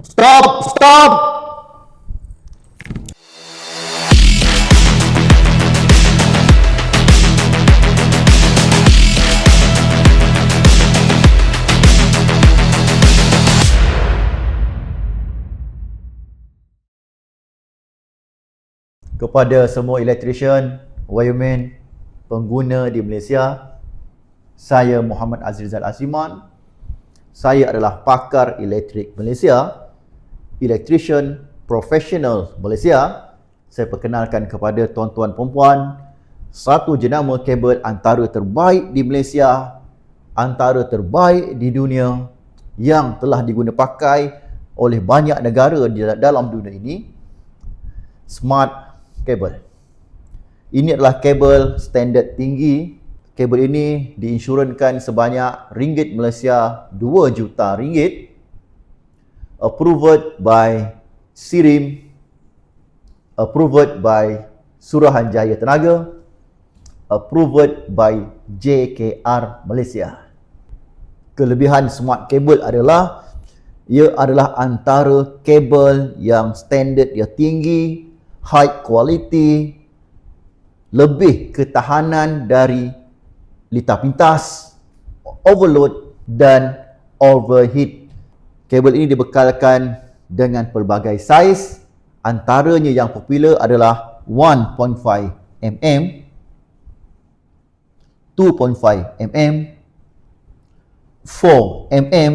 Stop! Stop! Kepada semua electrician, wireman, pengguna di Malaysia, saya Muhammad Azrizal Aziman. Saya adalah pakar elektrik Malaysia, electrician profesional Malaysia. Saya perkenalkan kepada tuan-tuan perempuan satu jenama kabel antara terbaik di Malaysia, antara terbaik di dunia yang telah diguna pakai oleh banyak negara di dalam dunia ini. Smart Cable. Ini adalah kabel standard tinggi kabel ini diinsurankan sebanyak ringgit Malaysia 2 juta ringgit approved by Sirim approved by Suruhanjaya Tenaga approved by JKR Malaysia kelebihan smart cable adalah ia adalah antara kabel yang standard dia tinggi high quality lebih ketahanan dari litar pintas, overload dan overheat. Kabel ini dibekalkan dengan pelbagai saiz, antaranya yang popular adalah 1.5 mm, 2.5 mm, 4 mm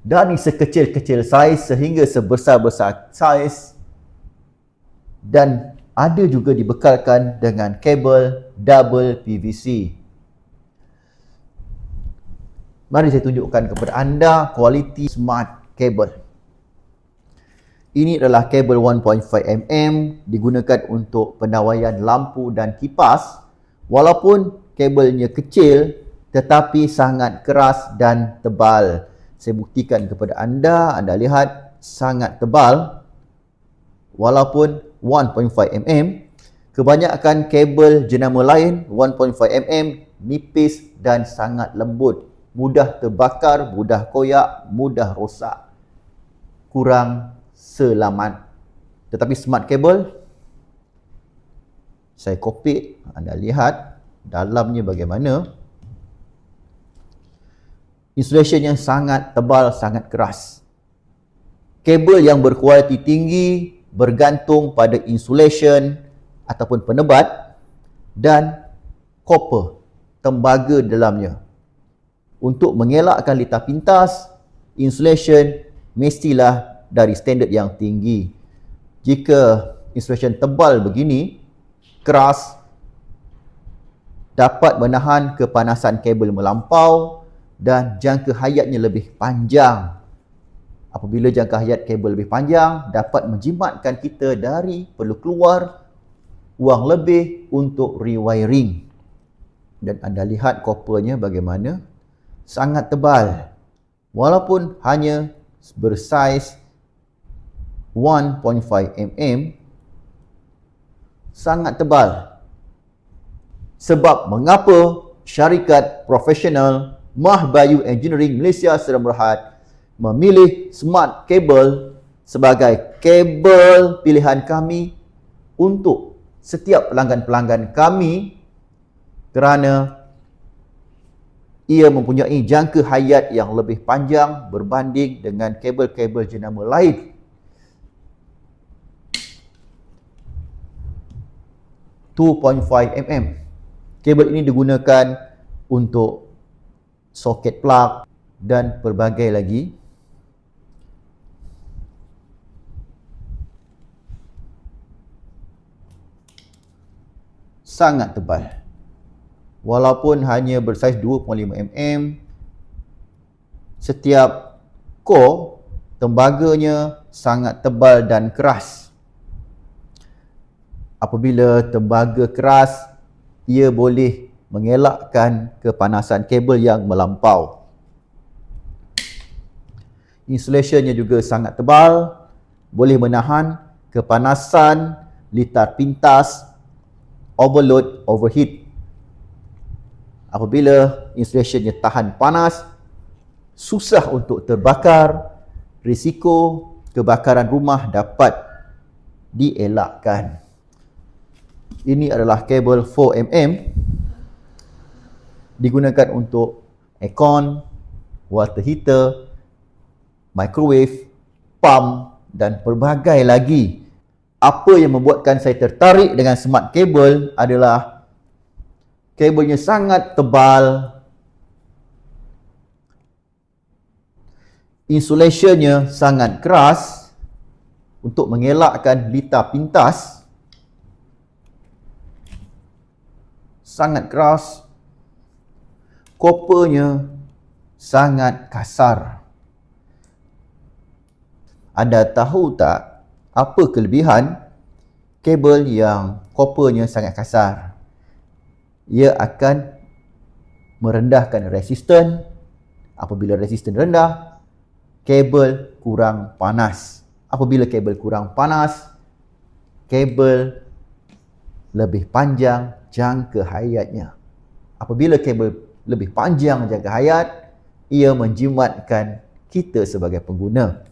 dari sekecil-kecil saiz sehingga sebesar-besar saiz dan ada juga dibekalkan dengan kabel double PVC. Mari saya tunjukkan kepada anda kualiti smart cable. Ini adalah kabel 1.5 mm digunakan untuk pendawaian lampu dan kipas walaupun kabelnya kecil tetapi sangat keras dan tebal. Saya buktikan kepada anda, anda lihat sangat tebal walaupun 1.5 mm kebanyakan kabel jenama lain 1.5 mm nipis dan sangat lembut mudah terbakar mudah koyak mudah rosak. Kurang selamat. Tetapi smart cable saya kopi anda lihat dalamnya bagaimana. Insulation yang sangat tebal sangat keras. Kabel yang berkualiti tinggi bergantung pada insulation ataupun penebat dan copper, tembaga dalamnya. Untuk mengelakkan litar pintas, insulation mestilah dari standard yang tinggi. Jika insulation tebal begini, keras, dapat menahan kepanasan kabel melampau dan jangka hayatnya lebih panjang. Apabila jangka hayat kabel lebih panjang dapat menjimatkan kita dari perlu keluar wang lebih untuk rewiring. Dan anda lihat kopernya bagaimana sangat tebal. Walaupun hanya bersaiz 1.5 mm sangat tebal. Sebab mengapa syarikat profesional Mahbayu Engineering Malaysia Sdn Bhd memilih smart cable sebagai kabel pilihan kami untuk setiap pelanggan-pelanggan kami kerana ia mempunyai jangka hayat yang lebih panjang berbanding dengan kabel-kabel jenama lain. mm. Kabel ini digunakan untuk soket plug dan pelbagai lagi sangat tebal. Walaupun hanya bersaiz 2.5 mm, setiap core tembaganya sangat tebal dan keras. Apabila tembaga keras, ia boleh mengelakkan kepanasan kabel yang melampau. Insulationnya juga sangat tebal, boleh menahan kepanasan litar pintas overload, overheat. Apabila insulationnya tahan panas, susah untuk terbakar, risiko kebakaran rumah dapat dielakkan. Ini adalah kabel 4mm digunakan untuk aircon, water heater, microwave, pump dan pelbagai lagi. Apa yang membuatkan saya tertarik dengan smart cable adalah kabelnya sangat tebal, insulationnya sangat keras untuk mengelakkan litar pintas sangat keras kopernya sangat kasar. Anda tahu tak apa kelebihan kabel yang kopernya sangat kasar? Ia akan merendahkan resisten. Apabila resisten rendah, kabel kurang panas. Apabila kabel kurang panas, kabel lebih panjang jangka hayatnya. Apabila kabel lebih panjang jangka hayat, ia menjimatkan kita sebagai pengguna.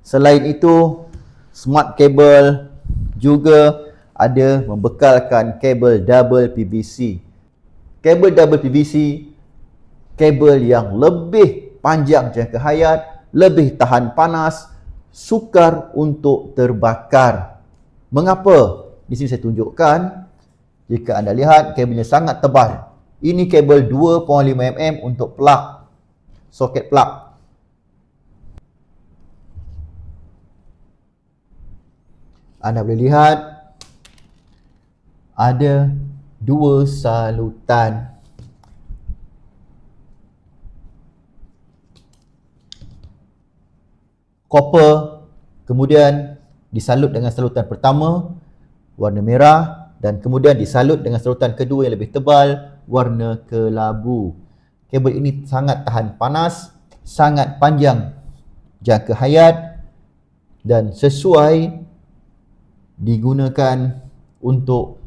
Selain itu, smart cable juga ada membekalkan kabel double PVC. Kabel double PVC, kabel yang lebih panjang jangka hayat, lebih tahan panas, sukar untuk terbakar. Mengapa? Di sini saya tunjukkan. Jika anda lihat, kabelnya sangat tebal. Ini kabel 2.5mm untuk plug, soket plug. anda boleh lihat ada dua salutan. Copper kemudian disalut dengan salutan pertama warna merah dan kemudian disalut dengan salutan kedua yang lebih tebal warna kelabu. Kabel ini sangat tahan panas sangat panjang jangka hayat dan sesuai digunakan untuk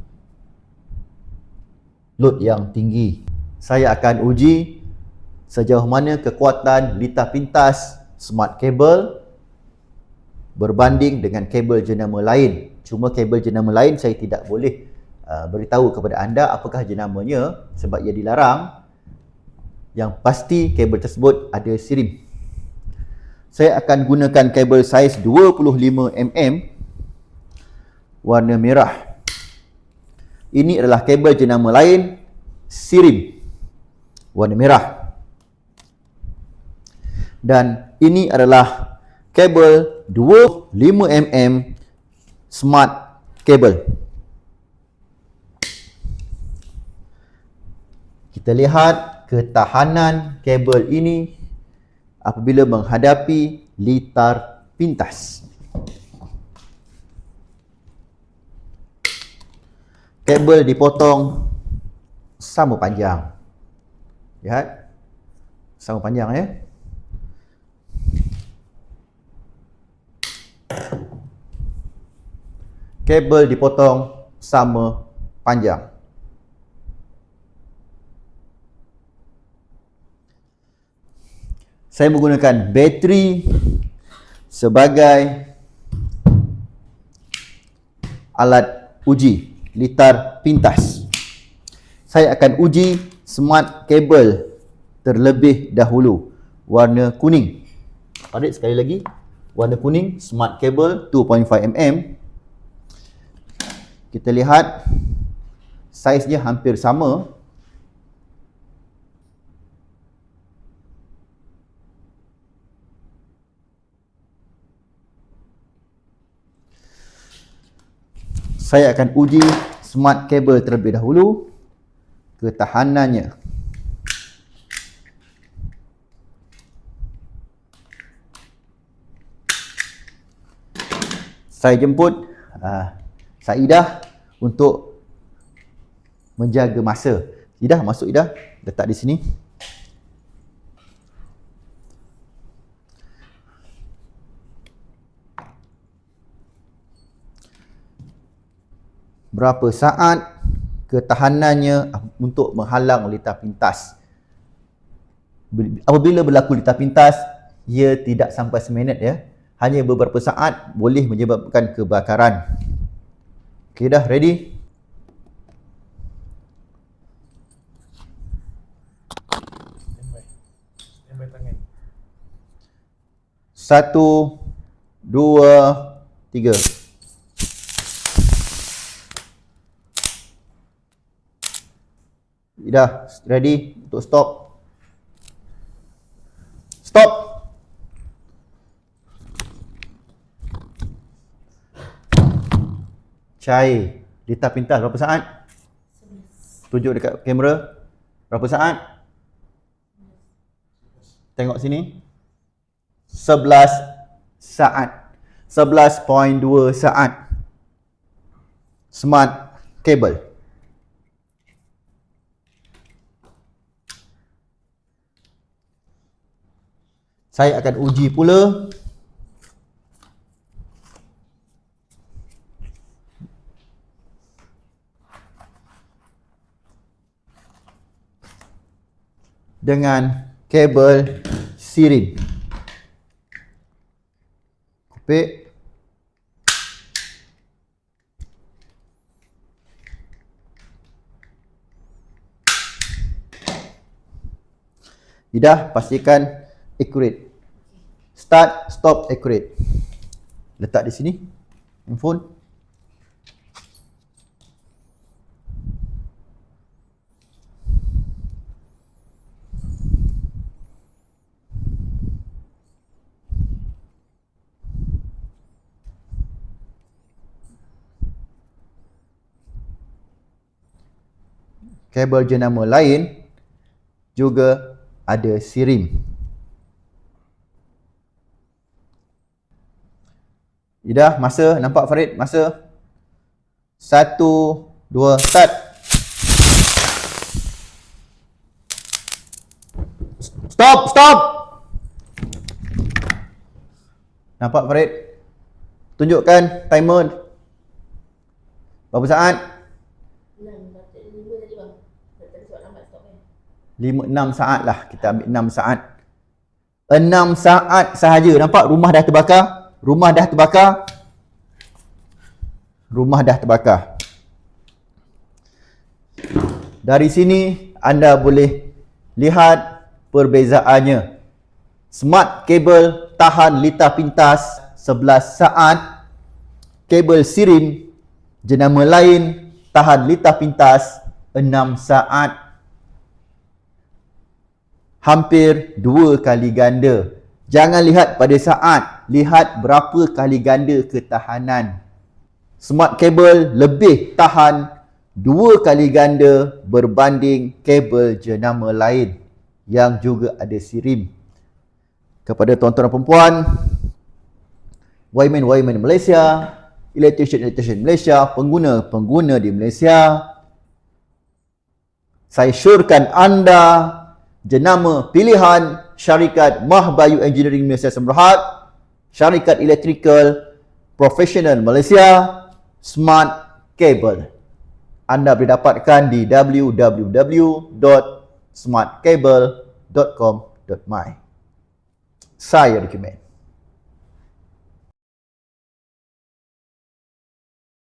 load yang tinggi. Saya akan uji sejauh mana kekuatan litar pintas smart cable berbanding dengan kabel jenama lain. Cuma kabel jenama lain saya tidak boleh uh, beritahu kepada anda apakah jenamanya sebab ia dilarang. Yang pasti kabel tersebut ada sirim. Saya akan gunakan kabel saiz 25mm warna merah. Ini adalah kabel jenama lain Sirim warna merah. Dan ini adalah kabel 25mm smart cable. Kita lihat ketahanan kabel ini apabila menghadapi litar pintas. Kabel dipotong sama panjang. Lihat. Sama panjang ya. Kabel dipotong sama panjang. Saya menggunakan bateri sebagai alat uji litar pintas. Saya akan uji smart cable terlebih dahulu. Warna kuning. Tarik sekali lagi. Warna kuning, smart cable 2.5mm. Kita lihat saiznya hampir sama. Saya akan uji smart cable terlebih dahulu. Ketahanannya. Saya jemput uh, Saidah untuk menjaga masa. Idah masuk Idah. Letak di sini berapa saat ketahanannya untuk menghalang litar pintas. apabila berlaku lita pintas ia tidak sampai seminit ya hanya beberapa saat boleh menyebabkan kebakaran okey dah ready Satu, dua, tiga. Dah, ready untuk stop. Stop. Cair. Lita pintas berapa saat? Tunjuk dekat kamera. Berapa saat? Tengok sini. 11 saat. 11.2 saat. Smart cable. Saya akan uji pula dengan kabel sirin. Kupik Ida pastikan accurate. Start, stop, accurate. Letak di sini. Handphone. Kabel jenama lain juga ada sirim. Ida, masa nampak Farid? Masa. Satu, dua, start. Stop, stop. Nampak Farid? Tunjukkan timer. Berapa saat? 5 6 saat lah kita ambil 6 saat 6 saat sahaja nampak rumah dah terbakar Rumah dah terbakar. Rumah dah terbakar. Dari sini anda boleh lihat perbezaannya. Smart kabel tahan lita pintas 11 saat. Kabel sirin jenama lain tahan lita pintas 6 saat. Hampir dua kali ganda. Jangan lihat pada saat lihat berapa kali ganda ketahanan. Smart cable lebih tahan dua kali ganda berbanding kabel jenama lain yang juga ada sirim. Kepada tuan-tuan dan puan-puan, Wayman-Wayman Malaysia, Electrician-Electrician Malaysia, pengguna-pengguna di Malaysia, saya syorkan anda jenama pilihan syarikat Mahbayu Engineering Malaysia Semberhad syarikat electrical professional Malaysia Smart Cable. Anda boleh dapatkan di www.smartcable.com.my. Saya recommend.